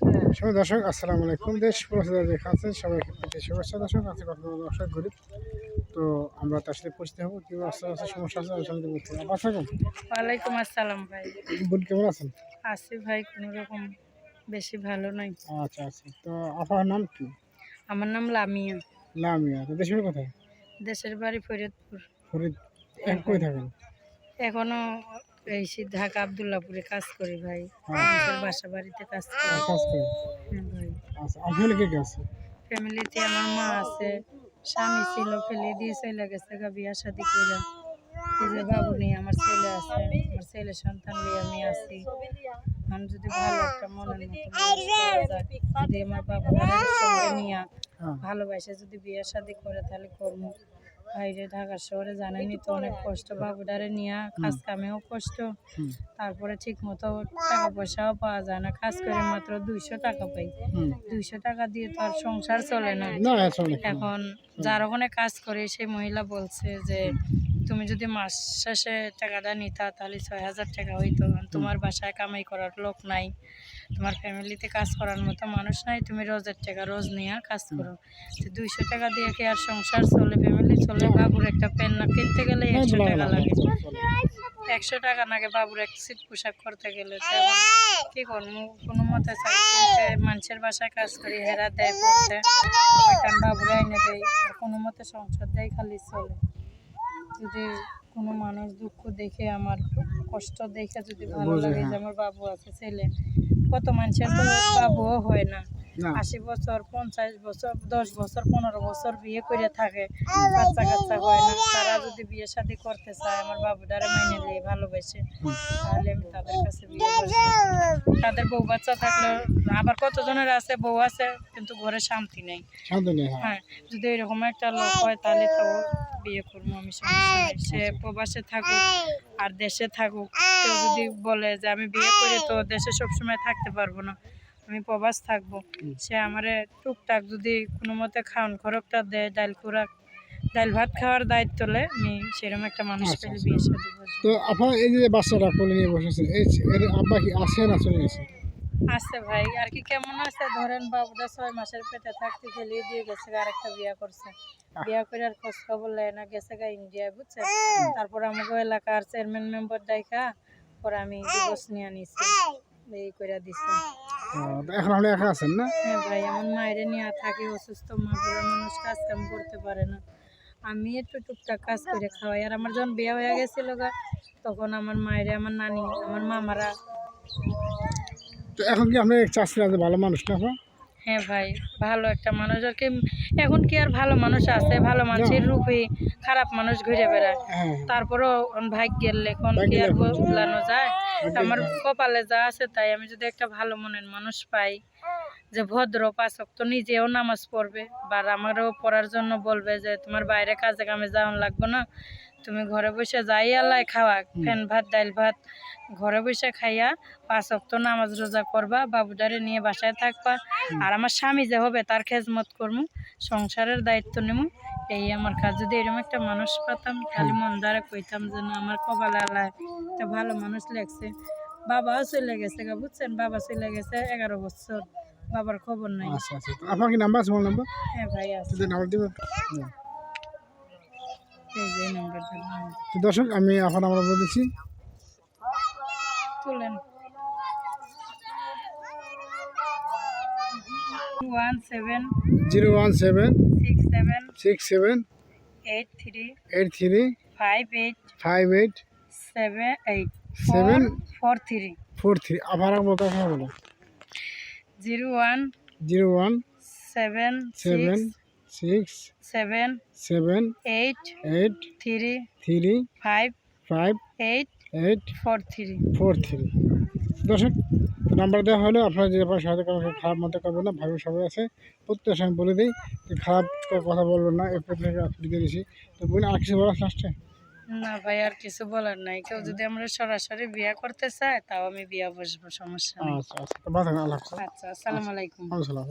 সবাই দর্শক আসসালামু আলাইকুম। দেশ প্রচার দেখা আছেন সবাইকে প্রতি শুভেচ্ছা দর্শক আছে কথা দর্শক গরিব তো আমরা তার সাথে পরিচিত হব কেউ আস্তে আস্তে সমস্যা আছে আলোচনা করতে বলতে থাকুন ওয়ালাইকুম আসসালাম ভাই। বোন কেমন আছেন? আছি ভাই কোনো রকম বেশি ভালো নয় আচ্ছা আচ্ছা। তো আপনার নাম কি? আমার নাম লামিয়া। লামিয়া। তো দেশের কোথায়? দেশের বাড়ি ফরিদপুর। ফরিদ এক কই থাকেন? এখনও এই সি- ঢাকা আবদুল্লাপুরে কাজ করি ভাই। হ্যাঁ। বাসা বাড়িতে কাজ করি। কাজ করেন হ্যাঁ ভাই। আচ্ছা আপনার কে কে ফ্যামিলিতে আমার মা আছে স্বামী ছিল ফেলে দিয়ে চলে গেছে গা বিয়া শাদি করে এই বাবু নেই আমার ছেলে আছে আমার ছেলে সন্তান নিয়ে আমি আছি। আমি যদি ভালো একটা মনের মতো যদি আমার বাবা নিয়ে হ্যাঁ। ভালোবাসে যদি বিয়ে শাদি করে তাহলে কর্ম। বাইরে ঢাকা শহরে জানেনি তো অনেক কষ্ট বাবুডারে নিয়ে কাজ কামেও কষ্ট। তারপরে ঠিক মতো টাকা পয়সাও পাওয়া যায় না। কাজ করে মাত্র দুইশো টাকা পাই। দুইশো টাকা দিয়ে তো আর সংসার চলে না। না এখন যার ওখানে কাজ করে সেই মহিলা বলছে যে তুমি যদি মাস শেষে টাকাটা নিতা তাহলে ছয় হাজার টাকা হইতো। তোমার বাসায় কামাই করার লোক নাই। তোমার ফ্যামিলিতে কাজ করার মতো মানুষ নাই। তুমি রোজের টাকা রোজ নিয়ে কাজ করো। তো দুইশো টাকা দিয়ে কি আর সংসার চলে? ফ্যামিলি চলে? বাবুর একটা পেন না কিনতে গেলে একশো টাকা লাগে। একশো টাকা নাগে বাবুর এক সিট পোশাক করতে গেলে। কি করব? কোনো মতে মানুষের বাসায় কাজ করি হেরা দেয় পড়তে বাবুরা এনে দেয়। কোনো মতে সংসার দেয় খালি চলে। যদি কোনো মানুষ দুঃখ দেখে আমার কষ্ট দেখে যদি ভালো লাগে যে হ্যাঁ। আমার বাবু আছে ছেলে। কত মানুষের তো বাবুও হয় না। আশি বছর পঞ্চাশ বছর দশ বছর পনেরো বছর বিয়ে করে থাকে। বাচ্চা কাচ্চা হয় না। তারা যদি বিয়ে শাদি করতে চায় আমার বাবুটারে মাইনে নিয়ে ভালোবাসে। তাহলে আমি তাদের কাছে বিয়ে তাদের বউ বাচ্চা থাকলে আবার কতজনের আছে? বউ আছে কিন্তু ঘরে শান্তি নেই হ্যাঁ। হ্যাঁ যদি এরকম একটা লোক হয় তাহলে তো বিয়ে করব আমি সমস্যা নেই সে প্রবাসে থাকুক আর দেশে থাকুক। কেউ যদি বলে যে আমি বিয়ে করে তো দেশে সবসময় থাকতে পারব না। আমি প্রবাস থাকব। সে আমারে টুকটাক যদি কোনো মতে খাওয়ান খরকটা দেয় ডাল খুরাক ডাল ভাত খাওয়ার দায়িত্ব লে আমি সেরকম একটা মানুষ আচ্ছা, পেলে আচ্ছা। বিয়ে শাদী করব। তো আপনার এই যে বাচ্চাটা কোলে নিয়ে বসেছেন এই আব্বা কি আছে না চলে গেছে? আছে ভাই। আর কি কেমন আছে ধরেন বাবুটা ছয় মাসের পেটে থাকতে ফেলিয়ে দিয়ে গেছে আর একটা বিয়া করছে। বিয়া করে আর খোঁজ খবর লেয় না গেছে গা ইন্ডিয়ায় বুঝছে তারপর আমাকে এলাকার চেয়ারম্যান মেম্বার ডাইকা পরে আমি ডিভোর্স নিয়ে নিছি এই করে দিছি। এখন আপনি একা আছেন না? হ্যাঁ ভাই আমার মায়ের নিয়ে থাকি অসুস্থ মা বুড়া মানুষ কাজ কাম করতে পারে না। আমি একটু টুকটাক কাজ করে খাওয়াই। আর আমার যখন বিয়ে হয়ে গেছিল গা তখন আমার মায়ের আমার নানি আমার মামারা তো এখন কি আপনি চাচ্ছিলেন যে ভালো মানুষ না হ্যাঁ ভাই ভালো একটা মানুষ। আর কি এখন কি আর ভালো মানুষ আছে? ভালো মানুষের রূপে খারাপ মানুষ ঘুরে বেড়ায়। হ্যাঁ। তারপরও ভাগ্যের লেখন কি আর বদলানো যায়? আমার কপালে যা আছে তাই আমি যদি একটা ভালো মনের মানুষ পাই যে ভদ্র পাচক তো নিজেও নামাজ পড়বে বা আমারও পড়ার জন্য বলবে যে তোমার বাইরে কাজে কামে যাওয়া লাগবে না। তুমি ঘরে বসে যাই আল্লাহ খাওয়া ফ্যান ভাত ডাল ভাত। ঘরে বসে খাইয়া পাঁচ অক্ত নামাজ রোজা করবা বাবুদারে নিয়ে বাসায় থাকবা। আর আমার স্বামী যে হবে তার খেজমত করব সংসারের দায়িত্ব নেব এই আমার কাজ। যদি এরকম একটা মানুষ পাতাম তাহলে মন দ্বারা কইতাম যে না আমার কপালে আল্লাহ একটা ভালো মানুষ লেগছে। বাবাও চলে গেছে গা বুঝছেন? বাবা চলে গেছে এগারো বছর। বাবার খবর নাই। আচ্ছা আচ্ছা। আপনার কি নাম্বার আছে মোবাইল নাম্বার? হ্যাঁ ভাই আছে। যদি নাম্বার দিবেন। তো দর্শক আমি এখন আমরা বলেছি তুলেন। One seven zero one seven six seven six seven eight three eight three five eight five eight seven eight seven four three four three. আবার একবার কথা বলো zero one zero one seven seven six seven seven eight eight three three five five eight eight four three. Four three. দর্শক number দেওয়া হলো আপনারা যে আপনার সাহায্য করবেন খারাপ মতো করবেন না ভাবে সবাই আছে। প্রত্যেক সময় বলে দিই যে খারাপ কথা বলবেন না এরপর থেকে আপনি দিয়ে দিয়েছি তো বলুন আর কিছু বলার লাস্টে? না ভাই আর কিছু বলার নাই। কেউ যদি আমরা সরাসরি বিয়ে করতে চায় তাও আমি বিয়ে বসবো সমস্যা নেই। আচ্ছা আচ্ছা। আচ্ছা আসসালামু আলাইকুম। আসসালাম